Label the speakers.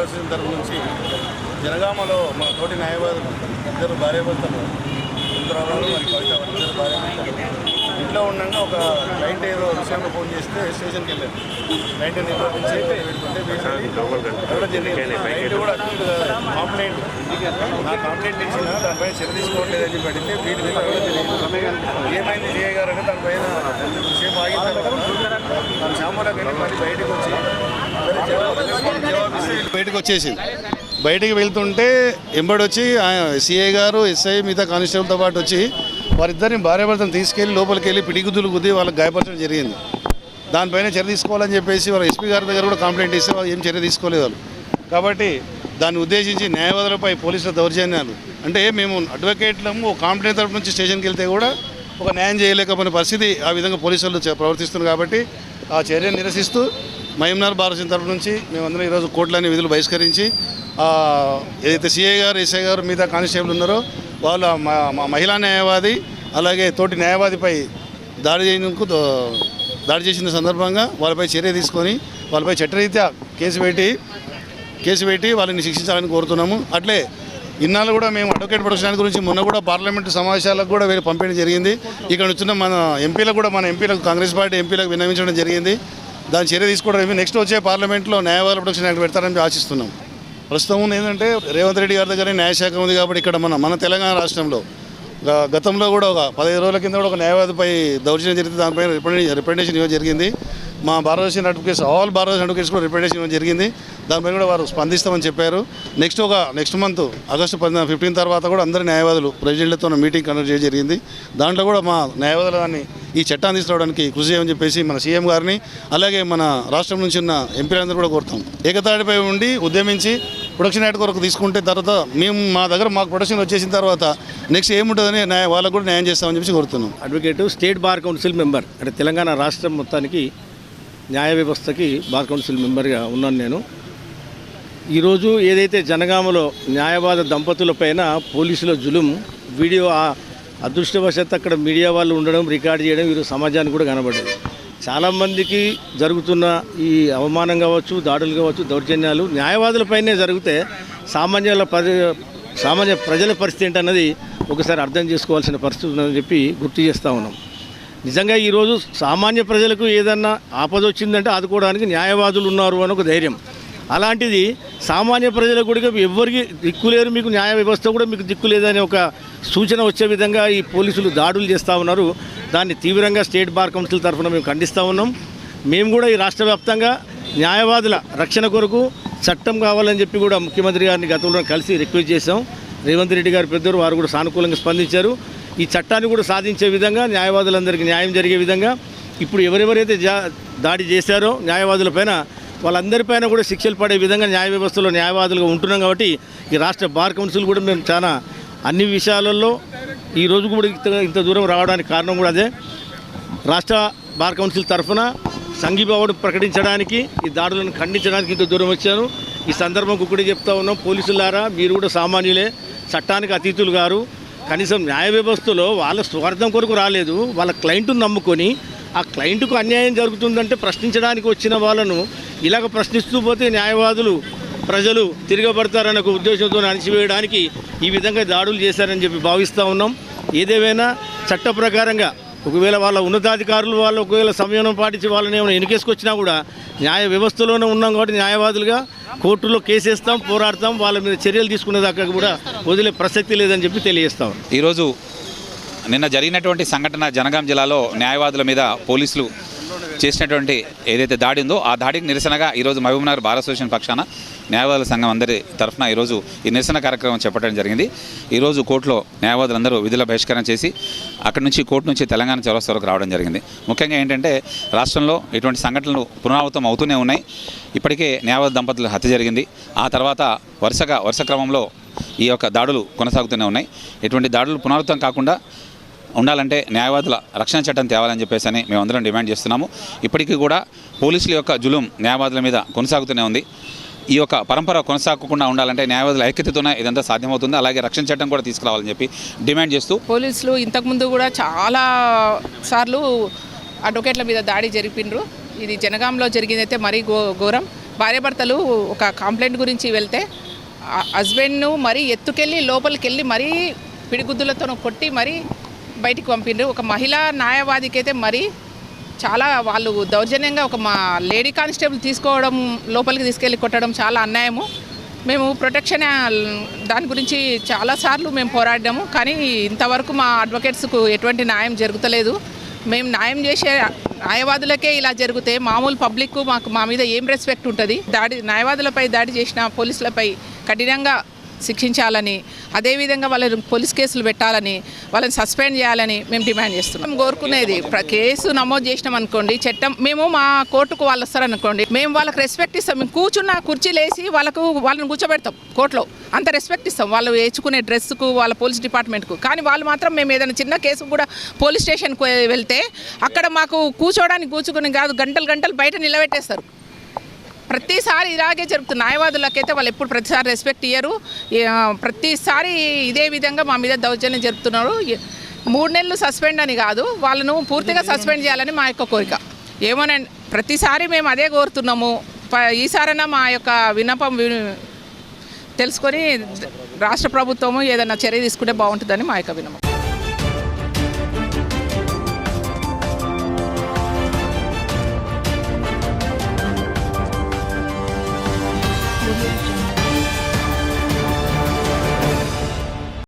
Speaker 1: భారతదేశం తరపు నుంచి జనగామలో మా తోటి న్యాయవాదులు ఇద్దరు భార్యాభర్తలు సుందరరావు మరి కవిత ఇద్దరు భార్యాభర్తలు ఇంట్లో ఉండగా ఒక క్లయింట్ ఏదో విషయంలో ఫోన్ చేస్తే స్టేషన్కి వెళ్ళాను క్లయింట్ నిర్వర్తించి క్లయింట్ కూడా అక్యూట్ కాంప్లైంట్ నా కంప్లైంట్ ఇచ్చిన దానిపైన చర్య తీసుకోవట్లేదని పెడితే వీటి మీద కూడా తెలియదు ఏమైంది? సిఐ గారు అంటే దానిపైన సేపు ఆగిన తర్వాత శాంపులకు వెళ్ళి మళ్ళీ బయటకు వచ్చి బయటకు వచ్చేసింది బయటికి వెళ్తుంటే ఎంబడి వచ్చి సిఐ గారు ఎస్ఐ మిగతా కానిస్టేబుల్తో పాటు వచ్చి వారిద్దరిని భార్యాభర్తను తీసుకెళ్ళి లోపలికి వెళ్ళి పిడిగుద్దులు గుద్ది వాళ్ళకి గాయపరచడం జరిగింది. దానిపైన చర్య తీసుకోవాలని చెప్పేసి వాళ్ళ ఎస్పీ గారి దగ్గర కూడా కంప్లైంట్ ఇస్తే వాళ్ళు ఏం చర్య తీసుకోలేదు వాళ్ళు. కాబట్టి దాన్ని ఉద్దేశించి న్యాయవాదులపై పోలీసుల దౌర్జన్యాలు. అంటే మేము అడ్వకేట్లము ఒక కంప్లైంట్ తరపు నుంచి స్టేషన్కి వెళ్తే కూడా ఒక న్యాయం చేయలేకపోయిన పరిస్థితి ఆ విధంగా పోలీసులు ప్రవర్తిస్తున్నారు కాబట్టి ఆ చర్యను నిరసిస్తూ మహిమనార్ భారతీయ తరపు నుంచి మేమందరం ఈరోజు కోర్టులోని విధులు బహిష్కరించి ఏదైతే సిఐ గారు ఎస్ఐ గారు మిగతా కానిస్టేబుల్ ఉన్నారో వాళ్ళు మా మహిళా న్యాయవాది అలాగే తోటి న్యాయవాదిపై దాడి చేయకు దాడి చేసిన సందర్భంగా వాళ్ళపై చర్య తీసుకొని వాళ్ళపై చట్టరీత్యా కేసు పెట్టి కేసు పెట్టి వాళ్ళని శిక్షించాలని కోరుతున్నాము. అట్లే ఇన్నాళ్ళు కూడా మేము అడ్వకేట్ ప్రొడక్షన్ గురించి మొన్న కూడా పార్లమెంటు సమావేశాలకు కూడా వీళ్ళు పంపించడం జరిగింది. ఇక్కడ వచ్చిన మన ఎంపీలకు కూడా మన ఎంపీలకు కాంగ్రెస్ పార్టీ ఎంపీలకు విన్నవించడం జరిగింది. దాని చర్య తీసుకోవడం నెక్స్ట్ వచ్చే పార్లమెంట్లో న్యాయవాద ప్రొటెక్షన్ యాక్ట్ పెడతారని ఆశిస్తున్నాం. ప్రస్తుతం ఏంటంటే రేవంత్ రెడ్డి గారి దగ్గర న్యాయశాఖ ఉంది కాబట్టి ఇక్కడ మన మన తెలంగాణ రాష్ట్రంలో గతంలో కూడా ఒక పదిహేను రోజుల కింద కూడా ఒక న్యాయవాదిపై దౌర్జన్యం జరిగింది దానిపై రిప్రజెంటేషన్ రిప్రజెంటేషన్ ఇవ్వడం జరిగింది. మా భారతదేశం అడ్వకేట్స్ ఆల్ భారతదేశం అడ్వకేట్స్ కూడా రిప్రజెంటేషన్ ఇవ్వడం జరిగింది. దానిపై కూడా వారు స్పందిస్తామని చెప్పారు. నెక్స్ట్ ఒక నెక్స్ట్ మంత్ ఆగస్టు పది ఫిఫ్టీన్ తర్వాత కూడా అందరి న్యాయవాదులు ప్రెసిడెంట్లతో మీటింగ్ కండక్ట్ చేయడం జరిగింది. దాంట్లో కూడా మా న్యాయవాదులు దాన్ని ఈ చట్టాన్ని తీసుకురావడానికి కృషి చేయమని చెప్పేసి మన సీఎం గారిని అలాగే మన రాష్ట్రం నుంచి ఉన్న ఎంపీలందరూ కూడా కోరుతాం. ఏకతాటిపై ఉండి ఉద్యమించి ప్రొడక్షన్ యాక్ట్ కొరకు తీసుకుంటే తర్వాత మేము మా దగ్గర మాకు ప్రొడక్షన్ వచ్చేసిన తర్వాత నెక్స్ట్ ఏముంటుందని న్యాయ వాళ్ళకు కూడా న్యాయం చేస్తామని చెప్పి కోరుతున్నాం.
Speaker 2: Advocate state bar council member అంటే తెలంగాణ రాష్ట్రం మొత్తానికి న్యాయ వ్యవస్థకి బార్ కౌన్సిల్ మెంబర్గా ఉన్నాను నేను. ఈరోజు ఏదైతే జనగామలో న్యాయవాద దంపతులపైన పోలీసుల జులుం వీడియో ఆ- అదృష్టవశాత్తు అక్కడ మీడియా వాళ్ళు ఉండడం రికార్డ్ చేయడం ఈరోజు సమాజానికి కూడా కనబడ్డది చాలామందికి జరుగుతున్న ఈ అవమానం కావచ్చు దాడులు కావచ్చు దౌర్జన్యాలు న్యాయవాదులపైనే జరిగితే సామాన్యుల సామాన్య ప్రజల పరిస్థితి ఏంటన్నది ఒకసారి అర్థం చేసుకోవాల్సిన పరిస్థితి ఉందని చెప్పి గుర్తు చేస్తూ ఉన్నాం. నిజంగా ఈరోజు సామాన్య ప్రజలకు ఏదన్నా ఆపద వచ్చిందంటే ఆదుకోవడానికి న్యాయవాదులు ఉన్నారు అని ఒక ధైర్యం. అలాంటిది సామాన్య ప్రజలకు కూడా ఎవరికి దిక్కులేరు మీకు న్యాయ వ్యవస్థ కూడా మీకు దిక్కులేదనే ఒక సూచన వచ్చే విధంగా ఈ పోలీసులు దాడులు చేస్తూ ఉన్నారు. దాన్ని తీవ్రంగా స్టేట్ బార్ కౌన్సిల్ తరఫున మేము ఖండిస్తూ ఉన్నాం. మేము కూడా ఈ రాష్ట్ర వ్యాప్తంగా న్యాయవాదుల రక్షణ కొరకు చట్టం కావాలని చెప్పి కూడా ముఖ్యమంత్రి గారిని గతంలో కలిసి రిక్వెస్ట్ చేశాం. రేవంత్ రెడ్డి గారు పెద్దలు వారు కూడా సానుకూలంగా స్పందించారు. ఈ చట్టాన్ని కూడా సాధించే విధంగా న్యాయవాదులందరికీ న్యాయం జరిగే విధంగా ఇప్పుడు ఎవరెవరైతే జా దాడి చేశారో న్యాయవాదులపైన వాళ్ళందరిపైన కూడా శిక్షలు పడే విధంగా న్యాయ వ్యవస్థలో న్యాయవాదులుగా ఉంటున్నాం కాబట్టి ఈ రాష్ట్ర బార్ కౌన్సిల్ కూడా మేము చాలా అన్ని విషయాలలో ఈ రోజు కూడా ఇంత ఇంత దూరం రావడానికి కారణం కూడా అదే. రాష్ట్ర బార్ కౌన్సిల్ తరఫున సంఘీభావం ప్రకటించడానికి ఈ దాడులను ఖండించడానికి ఇంత దూరం వచ్చాను ఈ సందర్భం ఒకటి చెప్తా ఉన్నాం పోలీసులారా మీరు కూడా సామాన్యులే చట్టానికి అతీతులు గారు. కనీసం న్యాయ వ్యవస్థలో వాళ్ళ స్వార్థం కొరకు రాలేదు. వాళ్ళ క్లయింట్ను నమ్ముకొని ఆ క్లయింట్కు అన్యాయం జరుగుతుందంటే ప్రశ్నించడానికి వచ్చిన వాళ్ళను ఇలాగ ప్రశ్నిస్తూ పోతే న్యాయవాదులు ప్రజలు తిరగబడతారన్న ఒక ఉద్దేశంతో అణిచివేయడానికి ఈ విధంగా దాడులు చేశారని చెప్పి భావిస్తూ ఉన్నాం. ఏదేమైనా చట్ట ప్రకారంగా ఒకవేళ వాళ్ళ ఉన్నతాధికారులు వాళ్ళు ఒకవేళ సంయమనం పాటించి వాళ్ళని ఏమైనా ఎన్నికేసుకొచ్చినా కూడా న్యాయ వ్యవస్థలోనే ఉన్నాం కాబట్టి న్యాయవాదులుగా కోర్టులో కేసేస్తాం పోరాడతాం వాళ్ళ మీద చర్యలు తీసుకునేదాకా కూడా వదిలే ప్రసక్తి లేదని చెప్పి తెలియజేస్తాం.
Speaker 3: ఈరోజు నిన్న జరిగినటువంటి సంఘటన జనగాం జిల్లాలో న్యాయవాదుల మీద పోలీసులు చేసినటువంటి ఏదైతే దాడి ఉందో ఆ దాడికి నిరసనగా ఈరోజు మహబూబ్నగర్ బార్ అసోసియేషన్ పక్షాన న్యాయవాదుల సంఘం అందరి తరఫున ఈరోజు ఈ నిరసన కార్యక్రమం చేపట్టడం జరిగింది. ఈరోజు కోర్టులో న్యాయవాదులందరూ విధుల బహిష్కరణ చేసి అక్కడి నుంచి కోర్టు నుంచి తెలంగాణ చౌరస్తా వరకు రావడం జరిగింది. ముఖ్యంగా ఏంటంటే రాష్ట్రంలో ఇటువంటి సంఘటనలు పునరావృతం అవుతూనే ఉన్నాయి. ఇప్పటికే న్యాయవాద దంపతుల హత్య జరిగింది. ఆ తర్వాత వరుసగా వరుస క్రమంలో ఈ యొక్క దాడులు కొనసాగుతూనే ఉన్నాయి. ఇటువంటి దాడులు పునరావృతం కాకుండా ఉండాలంటే న్యాయవాదుల రక్షణ చట్టం తేవాలని చెప్పేసి అని మేమందరం డిమాండ్ చేస్తున్నాము. ఇప్పటికీ కూడా పోలీసుల యొక్క జులుం న్యాయవాదుల మీద కొనసాగుతూనే ఉంది. ఈ యొక్క పరంపర కొనసాగకుండా ఉండాలంటే న్యాయవాదుల ఐక్యతతోనే ఇదంతా సాధ్యమవుతుంది. అలాగే రక్షణ చట్టం కూడా తీసుకురావాలని చెప్పి డిమాండ్ చేస్తూ
Speaker 4: పోలీసులు ఇంతకుముందు కూడా చాలా సార్లు అడ్వకేట్ల మీద దాడి జరిపిండ్రు. ఇది జనగాంలో జరిగిందైతే మరీ ఘో ఘోరం. భార్యాభర్తలు ఒక కంప్లైంట్ గురించి వెళ్తే హస్బెండ్ను మరీ ఎత్తుకెళ్ళి లోపలికి వెళ్ళి మరీ పిడిగుద్దులతో కొట్టి మరీ బయటికి పంపిండ్రు. ఒక మహిళా న్యాయవాదికి అయితే మరీ చాలా వాళ్ళు దౌర్జన్యంగా ఒక మా లేడీ కానిస్టేబుల్ తీసుకోవడం లోపలికి తీసుకెళ్ళి కొట్టడం చాలా అన్యాయము. మేము ప్రొటెక్షన్ దాని గురించి చాలాసార్లు మేము పోరాడాము కానీ ఇంతవరకు మా అడ్వకేట్స్కు ఎటువంటి న్యాయం జరుగుతలేదు. మేము న్యాయం చేసే న్యాయవాదులకే ఇలా జరిగితే మామూలు పబ్లిక్ మాకు మా మీద ఏం రెస్పెక్ట్ ఉంటుంది? దాడి న్యాయవాదులపై దాడి చేసిన పోలీసులపై కఠినంగా శిక్షించాలని అదేవిధంగా వాళ్ళని పోలీస్ కేసులు పెట్టాలని వాళ్ళని సస్పెండ్ చేయాలని మేము డిమాండ్ చేస్తున్నాం. మేము కోరుకునేది ప్ర- కేసు నమోదు చేసినాం అనుకోండి చట్టం మేము మా కోర్టుకు వాళ్ళు వస్తారనుకోండి మేము వాళ్ళకి రెస్పెక్ట్ ఇస్తాం. మేము కూర్చున్న కుర్చీలు వేసి వాళ్ళకు వాళ్ళని కూర్చోబెడతాం కోర్టులో. అంత రెస్పెక్ట్ ఇస్తాం. వాళ్ళు వేసుకునే డ్రెస్కు వాళ్ళ పోలీస్ డిపార్ట్మెంట్కు. కానీ వాళ్ళు మాత్రం మేము ఏదైనా చిన్న కేసు కూడా పోలీస్ స్టేషన్కు వెళ్తే అక్కడ మాకు కూర్చోడానికి కూర్చుకుని కాదు గంటలు గంటలు బయట నిలబెట్టేస్తారు. ప్రతిసారి ఇలాగే జరుగుతుంది. న్యాయవాదులకైతే వాళ్ళు ఎప్పుడు ప్రతిసారి రెస్పెక్ట్ ఇయ్యరు. ప్రతిసారి ఇదే విధంగా మా మీద దౌర్జన్యం జరుపుతున్నారు. మూడు నెలలు సస్పెండ్ అని కాదు. వాళ్ళను పూర్తిగా సస్పెండ్ చేయాలని మా యొక్క కోరిక. ఏమోనండి ప్రతిసారి మేము అదే కోరుతున్నాము. ప- ఈసారైనా మా యొక్క విన్నపం వి- తెలుసుకొని రాష్ట్ర ప్రభుత్వము ఏదైనా చర్య తీసుకుంటే బాగుంటుందని మా యొక్క విన్నపం.